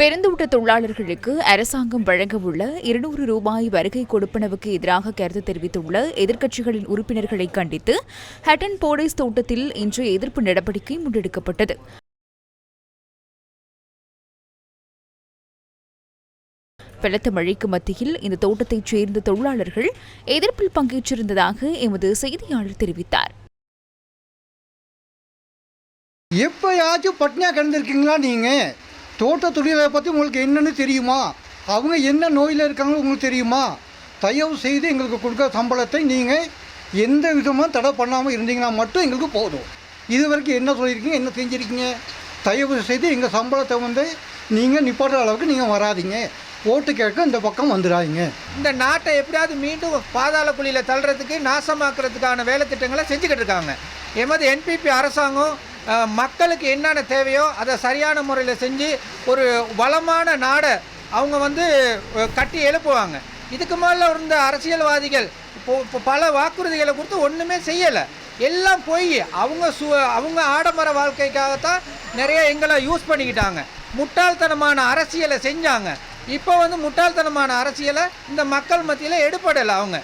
பெருந்தோட்ட தொழிலாளர்களுக்கு அரசாங்கம் வழங்கவுள்ள இருநூறு ரூபாய் வருகை கொடுப்பனவுக்கு எதிராக கருத்து தெரிவித்துள்ள எதிர்க்கட்சிகளின் உறுப்பினர்களை கண்டித்து ஹட்டன் போலீஸ் தோட்டத்தில் இன்று எதிர்ப்பு நடவடிக்கை முன்னெடுக்கப்பட்டது. பலத்த மழைக்கு மத்தியில் இந்த தோட்டத்தைச் சேர்ந்த தொழிலாளர்கள் எதிர்ப்பில் பங்கேற்றிருந்ததாக எமது செய்தியாளர் தெரிவித்தார். எப்பயாச்சும் பட்னியா கிடந்திருக்கீங்களா நீங்கள் தோட்ட தொழிலை பற்றி உங்களுக்கு என்னென்னு தெரியுமா? அவங்க என்ன நோயில் இருக்காங்கன்னு உங்களுக்கு தெரியுமா? தயவு செய்து எங்களுக்கு கொடுக்குற சம்பளத்தை நீங்கள் எந்த விதமாக தடை பண்ணாமல் இருந்தீங்கன்னா மட்டும் எங்களுக்கு போதும். இது வரைக்கும் என்ன சொல்லியிருக்கீங்க? என்ன செஞ்சுருக்கீங்க? தயவு செய்து எங்கள் சம்பளத்தை வந்து நீங்கள் நிப்பாடுற அளவுக்கு நீங்கள் வராதீங்க. ஓட்டு கேட்க இந்த பக்கம் வந்துடாதீங்க. இந்த நாட்டை எப்படியாவது மீண்டும் பாதாள குழியில் தள்ளுறதுக்கு நாசமாக்குறதுக்கான வேலை திட்டங்களை செஞ்சுக்கிட்டு இருக்காங்க. எமது என்பிபி அரசாங்கம் மக்களுக்கு என்னென்ன தேவையோ அதை சரியான முறையில் செஞ்சு ஒரு வளமான நாடை அவங்க வந்து கட்டி எழுப்புவாங்க. இதுக்கு மேலே இருந்த அரசியல்வாதிகள் இப்போ இப்போ பல வாக்குறுதிகளை கொடுத்து ஒன்றுமே செய்யலை. எல்லாம் போய் அவங்க சு அவங்க ஆடம்பர வாழ்க்கைக்காகத்தான் நிறைய எங்களை யூஸ் பண்ணிக்கிட்டாங்க. முட்டாள்தனமான அரசியலை செஞ்சாங்க. இப்போ வந்து முட்டாள்தனமான அரசியலை இந்த மக்கள் மத்தியில் எடுப்படலை அவங்க.